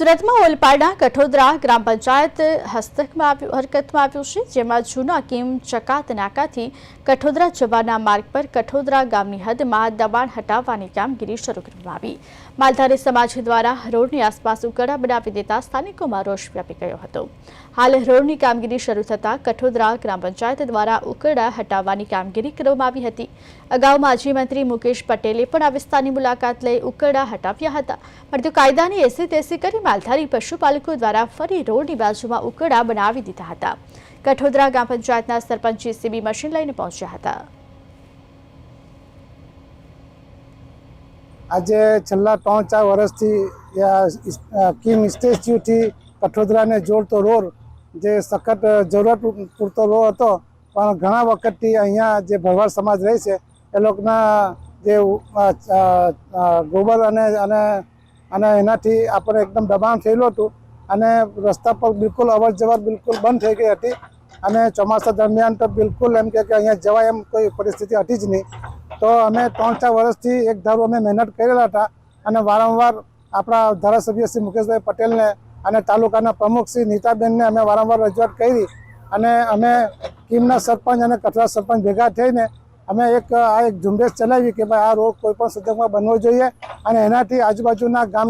સુરતમાં ઓલપાડા કઠોદરા ગ્રામ પંચાયત હસ્તકમાં આવ્યું હરકતમાં આવ્યું છે, જેમાં જૂના કિમ, ચકાત, નાકાથી કઠોદરા જવાના માર્ગ પર કઠોદરા ગામની હદમાં દબાણ હટાવવાની કામગીરી શરૂ કરવામાં આવી. માલધારી સમાજ દ્વારા રોડની આસપાસ ઉકળા બનાવી દેતા સ્થાનિકોમાં રોષ વ્યાપી ગયો હતો. હાલ રોડની કામગીરી શરૂ થતાં કઠોદરા ગ્રામ પંચાયત દ્વારા ઉકળા હટાવવાની કામગીરી કરવામાં આવી હતી. અગાઉ માજી મંત્રી મુકેશ પટેલે પણ આ વિસ્તારની મુલાકાત લઈ ઉકળા હટાવ્યા હતા. પરંતુ કાયદાની એસી તેસી કરી માલધારી પશુપાલકો દ્વારા ફરી રોડની બાજુમાં ઉકરડા બનાવી દીધા હતા. કઠોદરા ગ્રામ પંચાયતના સરપંચ જેસીબી મશીન લઈને પહોંચ્યા હતા. આજે છેલ્લા ત્રણ ચાર વર્ષથી કિમ સ્ટેચ્યુથી કઠોદરાને જોડતો રોડ જે સખત જરૂરત પૂરતો રોડ હતો, પણ ઘણા વખતથી અહીંયા જે ભરવાડ સમાજ રહે છે, એ લોકોના જે ગોબર અને અને અને એનાથી આપણે એકદમ દબાણ થયેલું હતું અને રસ્તા પર બિલકુલ અવર જવર બિલકુલ બંધ થઈ ગઈ હતી અને ચોમાસા દરમિયાન તો બિલકુલ એમ કે અહીંયા જવાય એમ કોઈ પરિસ્થિતિ હતી જ નહીં. તો અમે ત્રણ ચાર વર્ષથી એક ધારું અમે મહેનત કરેલા હતા અને વારંવાર આપણા ધારાસભ્ય શ્રી મુકેશભાઈ પટેલને અને તાલુકાના પ્રમુખ શ્રી નીતાબેનને અમે વારંવાર રજૂઆત કરી અને અમે કીમના સરપંચ અને કઠરા સરપંચ ભેગા થઈને અમે એક, આ એક ઝુંબેશ ચલાવી કે ભાઈ આ રોડ કોઈ પણ સંજોગમાં બનવો જોઈએ અને એનાથી આજુબાજુના ગામ